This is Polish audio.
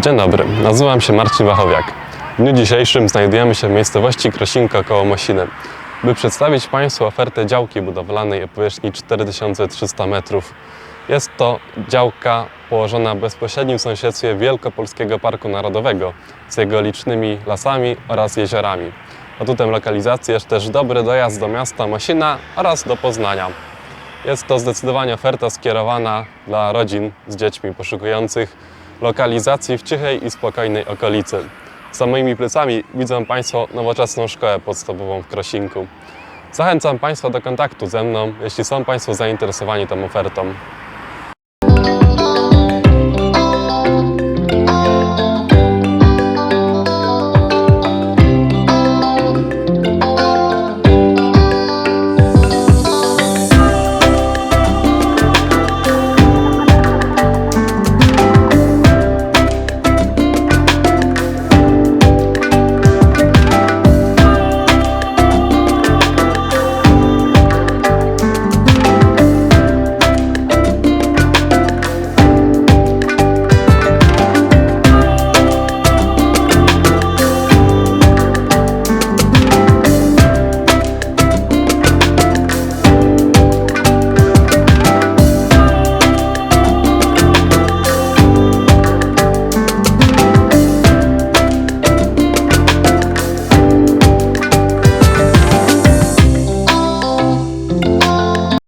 Dzień dobry, nazywam się Marcin Wachowiak. W dniu dzisiejszym znajdujemy się w miejscowości Krosinka koło Mosiny, by przedstawić Państwu ofertę działki budowlanej o powierzchni 4300 metrów. Jest to działka położona w bezpośrednim sąsiedztwie Wielkopolskiego Parku Narodowego z jego licznymi lasami oraz jeziorami. Atutem lokalizacji jest też dobry dojazd do miasta Mosina oraz do Poznania. Jest to zdecydowanie oferta skierowana dla rodzin z dziećmi poszukujących lokalizacji w cichej i spokojnej okolicy. Za moimi plecami widzą Państwo nowoczesną szkołę podstawową w Krosinku. Zachęcam Państwa do kontaktu ze mną, jeśli są Państwo zainteresowani tą ofertą.